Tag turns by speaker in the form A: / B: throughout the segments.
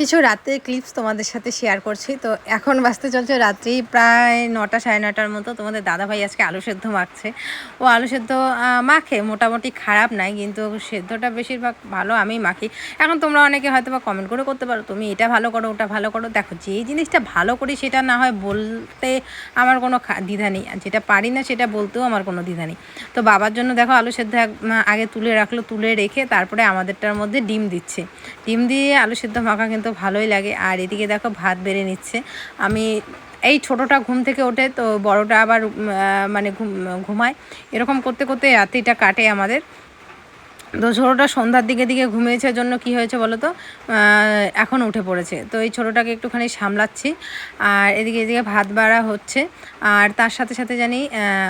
A: কিছু রাতের ক্লিপস তোমাদের সাথে শেয়ার করছি। তো এখন বাজতে চলছে রাত্রি প্রায় নটা, সাড়ে নটার মতো। তোমাদের দাদাভাই আজকে আলু সেদ্ধ মাখছে। ও আলু সেদ্ধ মাখে, মোটামুটি খারাপ নাই, কিন্তু সেদ্ধটা বেশিরভাগ ভালো আমি মাখি। এখন তোমরা অনেকে হয়তো বা কমেন্ট করে করতে পারো, তুমি এটা ভালো করো, ওটা ভালো করো। দেখো, যেই জিনিসটা ভালো করি সেটা না হয় বলতে আমার কোনো দ্বিধা নেই। আর যেটা পারি না সেটা বলতেও আমার কোনো দ্বিধা নেই। তো বাবার জন্য দেখো আলু সেদ্ধ আগে তুলে রাখল, তুলে রেখে তারপরে আমাদেরটার মধ্যে ডিম দিচ্ছে। ডিম দিয়ে আলু সেদ্ধ মাখা কিন্তু ভালোই লাগে। আর এদিকে দেখো ভাত বেড়ে নিচ্ছে। আমি এই ছোটোটা ঘুম থেকে ওঠে তো বড়টা আবার মানে ঘুম, ঘুমায়। এরকম করতে করতে রাত্রিটা কাটে আমাদের। তো ছোটোটা সন্ধ্যার দিকে দিকে ঘুমিয়েছে জন্য কি হয়েছে বলো তো? এখন উঠে পড়েছে। তো এই ছোটোটাকে একটুখানি সামলাচ্ছি। আর এদিকে এদিকে ভাত বাড়া হচ্ছে। আর তার সাথে সাথে জানি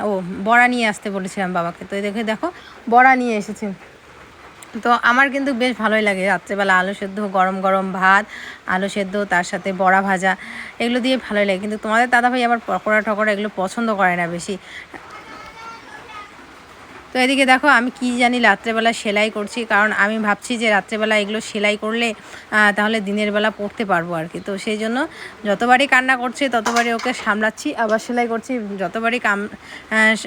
A: ও বড়া নিয়ে আসতে বলেছিলাম বাবাকে। তো এদিকে দেখো, বড়া নিয়ে এসেছে। তো আমার কিন্তু বেশ ভালোই লাগে রাত্রেবেলা আলু সেদ্ধ, গরম গরম ভাত, আলু সেদ্ধ, তার সাথে বড়া ভাজা, এগুলো দিয়ে ভালোই লাগে। কিন্তু তোমাদের দাদাভাই আবার পকোড়া টকোড়া এগুলো পছন্দ করে না বেশি। তো এদিকে দেখো, আমি কি জানি রাত্রেবেলা সেলাই করছি, কারণ আমি ভাবছি যে রাত্রেবেলা এগুলো সেলাই করলে তাহলে দিনের বেলা পড়তে পারব আর কি। তো সেই জন্য যতবারই কান্না করছে, ততবারই ওকে সামলাচ্ছি, আবার সেলাই করছি, যতবারই কাম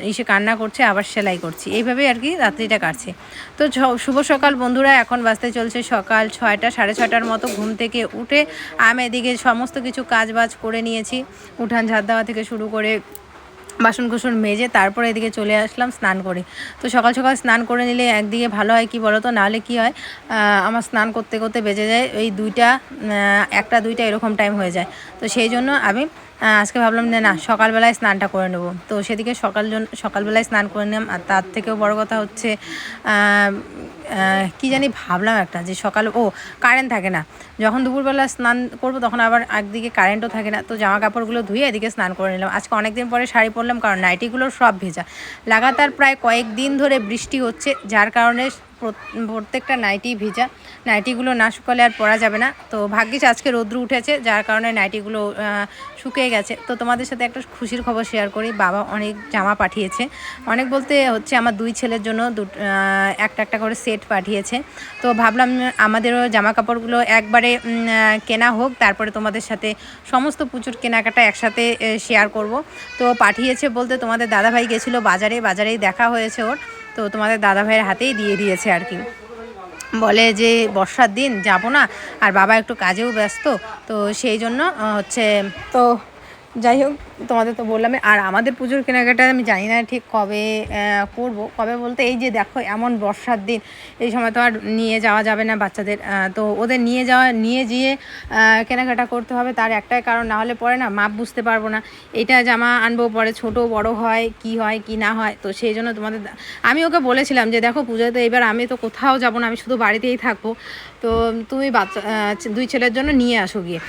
A: এসে কান্না করছে, আবার সেলাই করছি। এইভাবেই আর কি রাত্রিটা কাটছে। তো শুভ সকাল বন্ধুরা, এখন বাজতে চলছে সকাল ছয়টা, সাড়ে ছয়টার মতো ঘুম থেকে উঠে, আমি এদিকে সমস্ত কিছু কাজ বাজ করে নিয়েছি, উঠান ঝাড় দেওয়া থেকে শুরু করে বাসন কুসন মেজে তারপরে এদিকে চলে আসলাম, স্নান করে। তো সকাল সকাল স্নান করে নিলে একদিকে ভালো হয় কি বলো তো নাহলে কি হয় আমার স্নান করতে করতে বেজে যায়, ওই দুইটা একটা দুইটা এরকম টাইম হয়ে যায়। তো সেই জন্য আমি আজকে ভাবলাম যে না, সকালবেলায় স্নানটা করে নেব। তো সেদিকে সকাল সকালবেলায় স্নান করে নিলাম, আর তার থেকেও বড় কথা হচ্ছে কি জানি ভাবলাম একটা যে সকাল, ও কারেন্ট থাকে না। যখন দুপুরবেলা স্নান করব, তখন আবার একদিকে কারেন্টও থাকে না। তো জামা কাপড়গুলো ধুয়ে এদিকে স্নান করে নিলাম। আজকে অনেকদিন পরে শাড়ি পরলাম, কারণ নাইটিগুলো সব ভেজা। লাগাতার প্রায় কয়েকদিন ধরে বৃষ্টি হচ্ছে, যার কারণে প্রত্যেকটা নাইটি ভিজা। নাইটিগুলো না শুকালে আর পরা যাবে না। তো ভাগ্যিস আজকে রৌদ্র উঠেছে, যার কারণে নাইটিগুলো শুকিয়ে গেছে। তো তোমাদের সাথে একটা খুশির খবর শেয়ার করি। বাবা অনেক জামা পাঠিয়েছে। অনেক বলতে হচ্ছে আমার দুই ছেলের জন্য দু একটা একটা করে সেট পাঠিয়েছে। তো ভাবলাম আমাদেরও জামা কাপড়গুলো একবারে কেনা হোক। তারপরে তোমাদের সাথে সমস্ত পুজোর কেনাকাটা একসাথে শেয়ার করব। তো পাঠিয়েছে বলতে তোমাদের দাদাভাই গেছিল বাজারে। বাজারেই দেখা হয়েছে ওর। তো তোমাদের দাদাভাইয়ের হাতেই দিয়ে দিয়েছে আর কি। বলে যে, বর্ষার দিন যাব না, আর বাবা একটু কাজেও ব্যস্ত, তো সেই জন্য হচ্ছে, তো যাই হোক তোমাদের তো বললাম আর আমাদের পুজোর কেনাকাটা আমি জানি না ঠিক কবে করব। কবে বলতে এই যে দেখো এমন বর্ষার দিন এই সময় তো আর নিয়ে যাওয়া যাবে না বাচ্চাদের। তো ওদের নিয়ে যাওয়া নিয়ে আহ, কেনাকাটা করতে হবে তার একটাই কারণ না হলে পরে না মাপ বুঝতে পারব না। এটা জামা আনব পরে ছোট বড় হয় কি হয় কি না হয় তো সেই জন্য তোমাদের আমি ওকে বলেছিলাম যে দেখো পুজোয় তো এবার আমি তো কোথাও যাব না আমি শুধু বাড়িতেই থাকব। তো তুমি বাচ্চা দুই ছেলের জন্য নিয়ে আসো গিয়ে।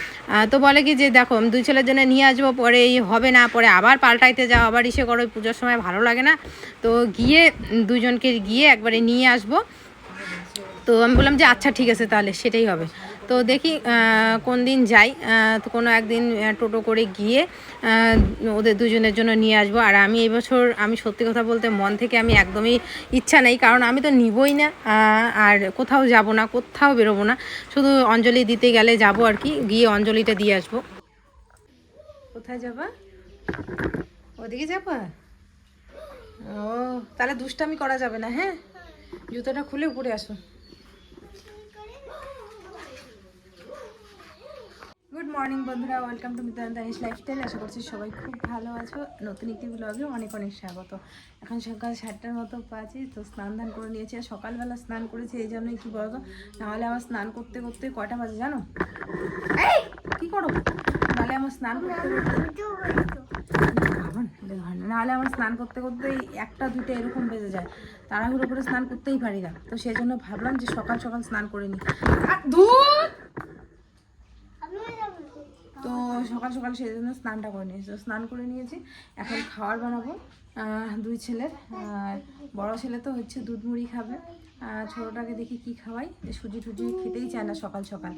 A: তো বলে কি যে দেখো দুই ছেলের জন্য নিয়ে আসব পরে এই হবে না, পরে আবার পাল্টাইতে যাও, আবার ইসে করো পুজোর সময় ভালো লাগে না। তো গিয়ে দুজনকে গিয়ে একবারে নিয়ে আসব। তো আমি বললাম যে আচ্ছা ঠিক আছে তাহলে, সেটাই হবে। তো দেখি কোন দিন যাই। তো কোনো একদিন টোটো করে গিয়ে ওদের দুজনের জন্য নিয়ে আসব। আর আমি এবছর আমি সত্যি কথা বলতে মন থেকে আমি একদমই ইচ্ছা নেই, কারণ আমি তো নিবই না। আর কোথাও যাব না, কোথাও বেরোবো না। শুধু অঞ্জলি দিতে গেলে যাব আর কি, গিয়ে অঞ্জলিটা দিয়ে আসব। কোথায় যাবা? ওদিকে যাবা? ও, তাহলে দুষ্টামি করা যাবে না হ্যাঁ? জুতোটা খুলে উপরে আসো। গুড মর্নিং বন্ধুরা। Welcome to Mitan Danish lifestyle আশা করছি সবাই খুব ভালো আছো। নতুন একটি ব্লগে অনেক অনেক স্বাগত। এখন সকাল সাতটার মতো পাচ্ছি তো স্নান ধান করে নিয়েছি। আর সকালবেলা স্নান করেছি, এই জন্যই কি বলতো? নাহলে আমার স্নান করতে করতে কয়টা বাজে জানো? কি করো? নাহলে আমার স্নান করতে করতে ভাবুন, এটা হয় না। নাহলে আমার স্নান করতে করতে একটা দুটো এরকম বেজে যায়। তাড়াহুড়ো করে স্নান করতেই পারি না। তো সেই জন্য ভাবলাম যে সকাল সকাল স্নান করে নিই! তো সকাল সকাল সেই জন্য স্নানটা করে নিয়েছি। তো স্নান করে নিয়েছি। এখন খাবার বানাবো। দুই ছেলের। আর বড় ছেলে তো হচ্ছে দুধ মুড়ি খাবে। ছোটোটাকে দেখি কি খাওয়াই। সুজি টুজি খেতেই চায় না সকাল সকাল।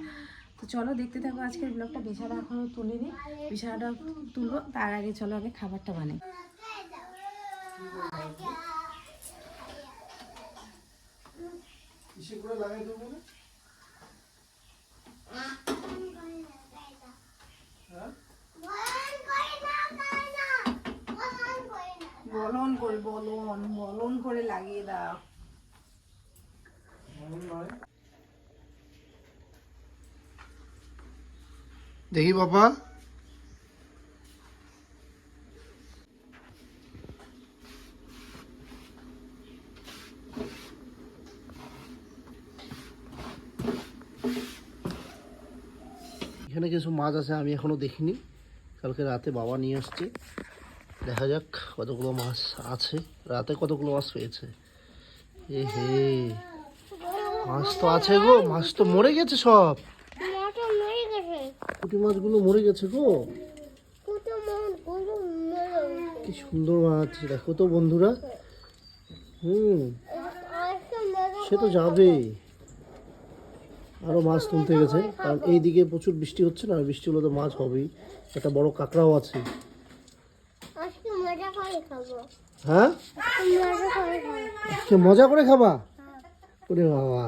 A: তো চলো দেখতে থাকো আজকের ব্লগটা বিছানা এখনও নিই বিছানাটা তুলবো তার আগে চলো আগে খাবারটা বানাই। বলন করে বলন বলন করে লাগিয়ে দাও।
B: দেখি বাবা। এখানে কিছু মাছ আছে, আমি এখনও দেখিনি। কালকে রাতে বাবা নিয়ে আসছে। দেখা যাক কতগুলো মাছ আছে। রাতে কতগুলো মাছ পেয়েছে এ হে, মাছ তো আছে গো, মাছ তো মরে গেছে সব। পুঁটি মাছগুলো মরে গেছে গো। কি সুন্দর মাছ দেখো তো বন্ধুরা। হুম সে তো যাবেই। আরও মাছ তুলতে গেছে কারণ এই দিকে প্রচুর বৃষ্টি হচ্ছে না বৃষ্টি হলে তো মাছ হবেই। একটা বড় কাঁকড়াও আছে।
C: মজা করে
B: হ্যাঁ?
C: মজা করে
B: মজা করে খাবা? ওরে বাবা।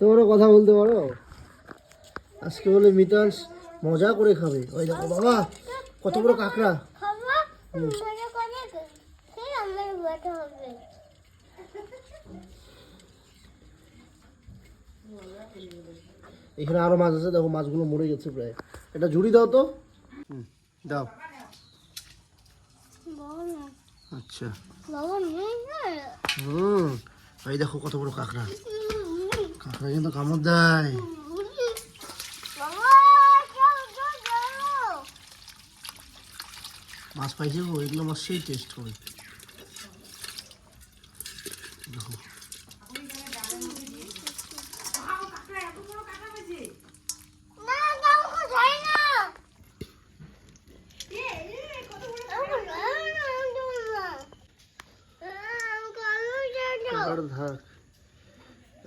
B: তোমরা কথা বলতে পারো? আজকে বলে মিতাংশ মজা করে খাবে। ওই দেখো বাবা কত বড় কাঁকড়া। এখানে আরও মাছ আছে দেখো মাছগুলো মরে গেছে প্রায়। এটা ঝুড়ি দাও তো। দাও। আচ্ছা। হুম এই দেখো কত বড় কাঁকড়া। কাঁকড়া কিন্তু কামড় দেয়
C: বাবা চল চল চলো
B: মাছ পাইছে এগুলো মাছ সেই টেস্ট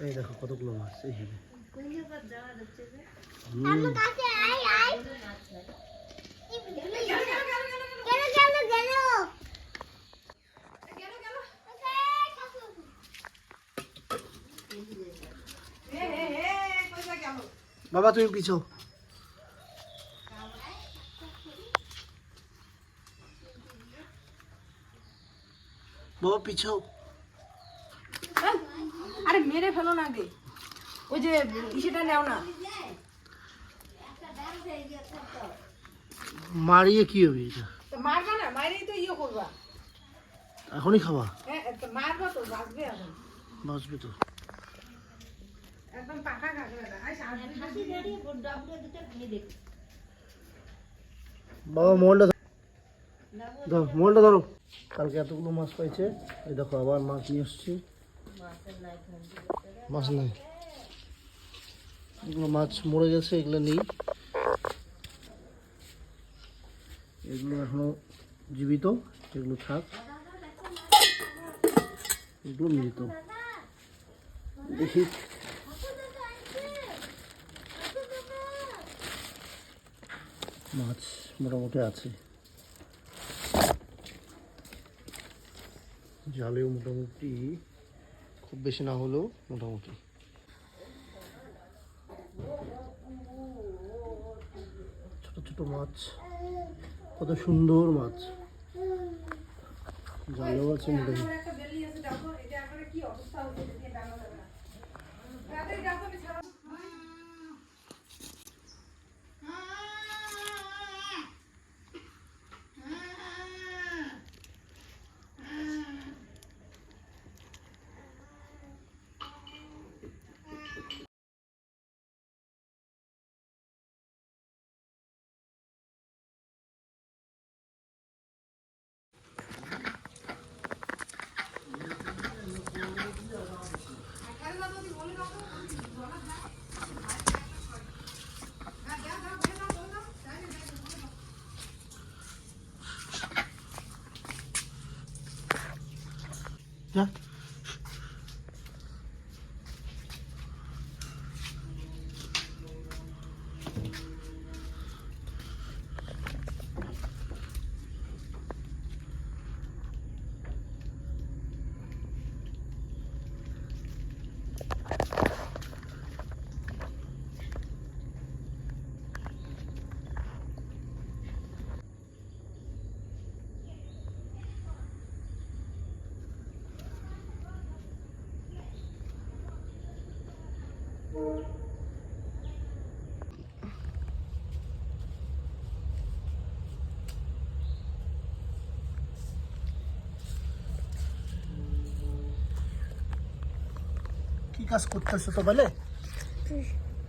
B: এই দেখো কতগুলো মাছ এইখানে
C: কাছে আয়, আয়। গেলো, গেলো, গেলো। ওকে, কাকু।
B: বাবা তুমি পিছো। বাবা পিছো।
A: আরে মেরে ফেলো না গে ওই যে ইসেটা নেও না।
B: মারিয়ে কি হবে এটা?
A: মারবা না মারেই তো ইয়ে করবা।
B: এখনই খাওয়া
A: হ্যাঁ মারবা তো বাঁচবে এখন।
B: বাঁচবে তো।
A: একদম পাকা কাঁকড়াটা আই
B: বাবা মোবাইলটা ধরো। মোবাইলটা ধরো কালকে এতগুলো মাছ পাইছে। এই দেখো আবার মাছ নিয়ে আসছি মাছ নাই। এগুলো মাছ মরে গেছে এগুলো নেই। এগুলো এখনও জীবিত এগুলো থাক। এগুলো মৃত। দেখি। মাছ মোটামুটি আছে। জালেও মোটামুটি, খুব বেশি না হলেও মোটামুটি। ছোট ছোট মাছ, কত সুন্দর মাছ। জালেও আছে মোটামুটি। কাজ করতেছো তো বলে?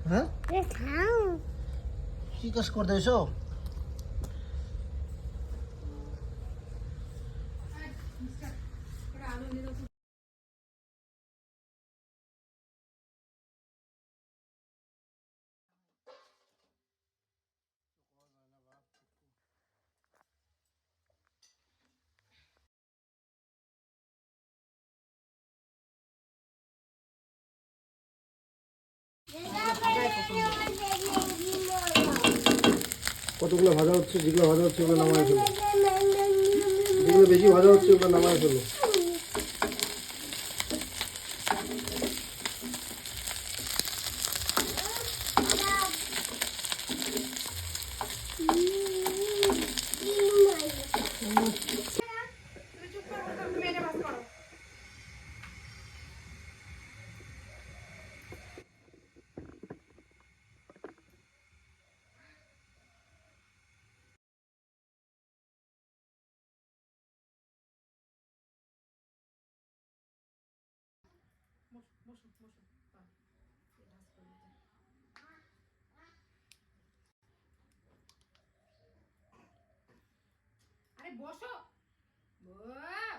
B: হ্যাঁ? কি কাজ করতে কতগুলো ভাজা হচ্ছে, যেগুলো ভাজা হচ্ছে ওগুলো নামায় ফেলো যেগুলো বেশি ভাজা হচ্ছে, ওগুলো নামায় ফেলো
A: আরে বসো। আবার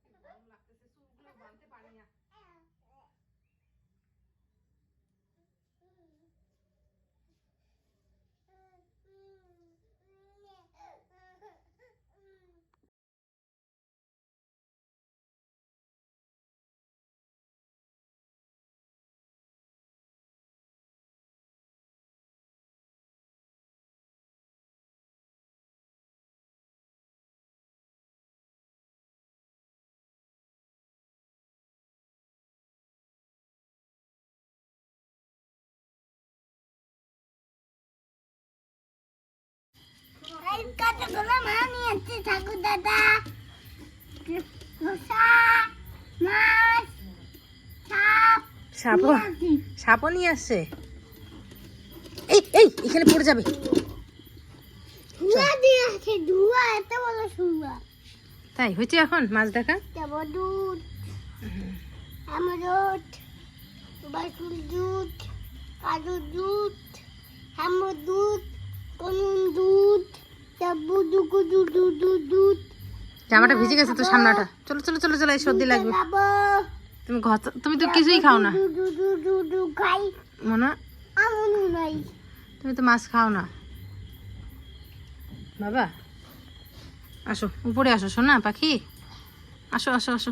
C: কতগুলো ঠাকুর দাদা মাছ সাপ
A: সাপও সাপও নিয়ে আসছে। এই এই এখানে পড়ে যাবে।
C: আছে ধুয়া এত বড় শুয়া
A: তাই হয়েছে এখন মাছ দেখা?
C: দুধ। আমরুদ বাসুল দুধ দুধ হামর দুধ কনুন দুধ।
A: জামাটা ভিজে গেছে তো সামনাটা। চলো চলো চলো চলো সর্দি লাগবে। তুমি ঘর তুমি তো কিছুই খাও না। মনে?
C: আমন নাই।
A: তুমি তো মাছ খাও না। বাবা আসো উপরে আসো শোনা পাখি? আসো আসো আসো।